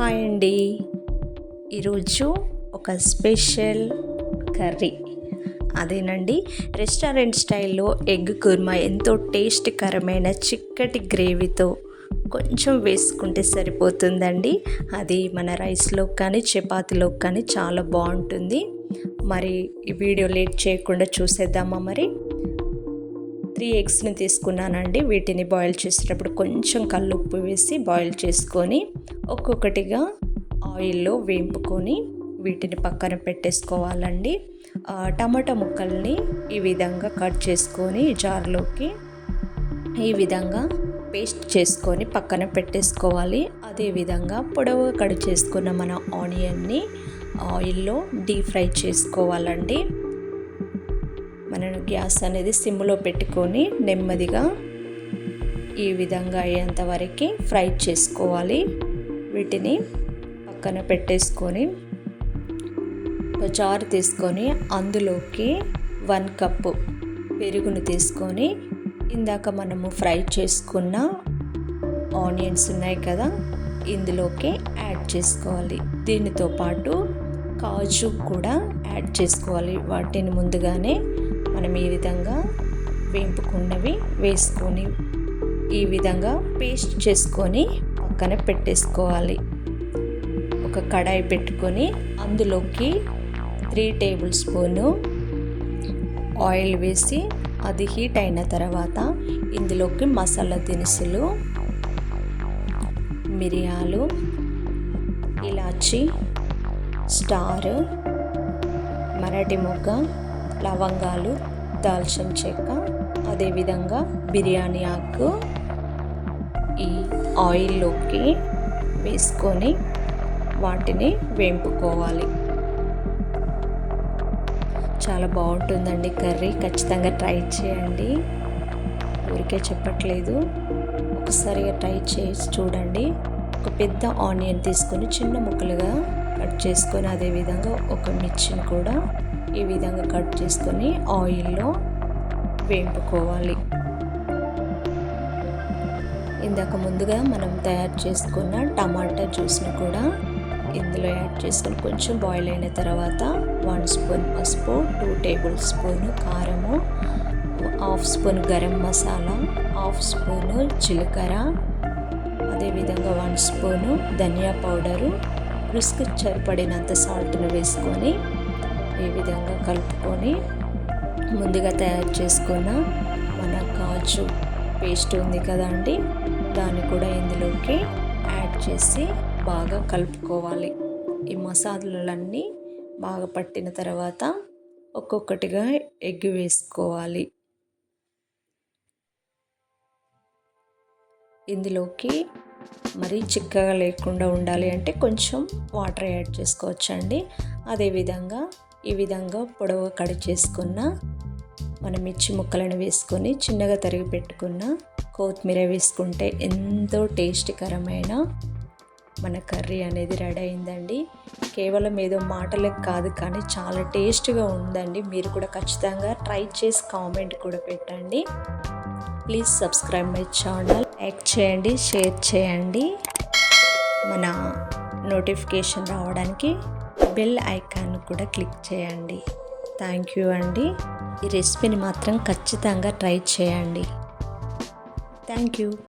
Hi అండి. ఈరోజు ఒక స్పెషల్ కర్రీ. అదేనండి రెస్టారెంట్ స్టైల్లో ఎగ్ కుర్మా ఎంతో టేస్ట్కరమైన చిక్కటి గ్రేవీతో కొంచెం వేసుకుంటే సరిపోతుందండి. అది మన రైస్లో కానీ చపాతీలో కానీ చాలా బాగుంటుంది. మరి ఈ వీడియో లేట్ చేయకుండా చూసేద్దామా మరి? త్రీ ఎగ్స్ని తీసుకున్నానండి. వీటిని బాయిల్ చేసేటప్పుడు కొంచెం కల్లుప్పు వేసి బాయిల్ చేసుకొని ఒక్కొక్కటిగా ఆయిల్లో వేంపుకొని వీటిని పక్కన పెట్టేసుకోవాలండి. టమాటా ముక్కల్ని ఈ విధంగా కట్ చేసుకొని జార్లోకి ఈ విధంగా పేస్ట్ చేసుకొని పక్కన పెట్టేసుకోవాలి. అదేవిధంగా పొడవుగా కట్ చేసుకున్న మన ఆనియన్ని ఆయిల్లో డీప్ ఫ్రై చేసుకోవాలండి. మనం గ్యాస్ అనేది సిమ్లో పెట్టుకొని నెమ్మదిగా ఈ విధంగా అయ్యేంత వరకు ఫ్రై చేసుకోవాలి. వీటిని పక్కన పెట్టేసుకొని చారు తీసుకొని అందులోకి వన్ కప్పు పెరుగును తీసుకొని ఇందాక మనము ఫ్రై చేసుకున్న ఆనియన్స్ ఉన్నాయి కదా ఇందులోకి యాడ్ చేసుకోవాలి. దీనితో పాటు కాజు కూడా యాడ్ చేసుకోవాలి. వాటిని ముందుగానే మనం ఈ విధంగా వేంపుకున్నవి వేసుకొని ఈ విధంగా పేస్ట్ చేసుకొని పక్కన పెట్టేసుకోవాలి. ఒక కడాయి పెట్టుకొని అందులోకి త్రీ టేబుల్ స్పూను ఆయిల్ వేసి అది హీట్ అయిన తర్వాత ఇందులోకి మసాలా దినుసులు మిరియాలు ఇలాచి స్టార్ మరాఠీ మొగ్గ లవంగాలు దాల్చిన చెక్క అదేవిధంగా బిర్యానీ ఆకు ఈ ఆయిల్లోకి వేసుకొని వాటిని వేంపుకోవాలి. చాలా బాగుంటుందండి కర్రీ. ఖచ్చితంగా ట్రై చేయండి. ఊరికే చెప్పట్లేదు. ఒకసారిగా ట్రై చేసి చూడండి. ఒక పెద్ద ఆనియన్ తీసుకొని చిన్న ముక్కలుగా కట్ చేసుకొని అదేవిధంగా ఒక మిర్చిని కూడా ఈ విధంగా కట్ చేసుకొని ఆయిల్లో వేపుకోవాలి. ఇందాక ముందుగా మనం తయారు చేసుకున్న టమాటా జ్యూస్ని కూడా ఇందులో యాడ్ చేసుకొని కొంచెం బాయిల్ అయిన తర్వాత వన్ స్పూన్ పసుపు టూ టేబుల్ స్పూన్ కారము half spoon garam masala half spoon జీలకర్ర అదేవిధంగా వన్ స్పూను ధనియా పౌడరు రుసుకు సరిపడినంత సాల్ట్ను వేసుకొని ఈ విధంగా కలుపుకొని ముందుగా తయారు చేసుకున్న మన కాజు పేస్ట్ ఉంది కదండి దాన్ని కూడా ఇందులోకి యాడ్ చేసి బాగా కలుపుకోవాలి. ఈ మసాలాలన్నీ బాగా పట్టిన తర్వాత ఒక్కొక్కటిగా ఎగ్ వేసుకోవాలి. ఇందులోకి మరీ చిక్కగా లేకుండా ఉండాలి అంటే కొంచెం వాటర్ యాడ్ చేసుకోవచ్చండి. అదేవిధంగా ఈ విధంగా పొడవు కట్ చేసుకున్న మన మిర్చి ముక్కలను వేసుకొని చిన్నగా తరిగి పెట్టుకున్న కొత్తిమీర వేసుకుంటే ఎంతో టేస్టీకరమైన మన కర్రీ అనేది రెడీ అయిందండి. కేవలం ఏదో మాటలకు కాదు కానీ చాలా టేస్ట్గా ఉందండి. మీరు కూడా ఖచ్చితంగా ట్రై చేసి కామెంట్ కూడా పెట్టండి. Please subscribe my channel like చేయండి షేర్ చేయండి. మన నోటిఫికేషన్ రావడానికి బెల్ ఐకాన్ కూడా క్లిక్ చేయండి. థ్యాంక్ యూ అండి. ఈ రెసిపీని మాత్రం ఖచ్చితంగా ట్రై చేయండి. Thank you.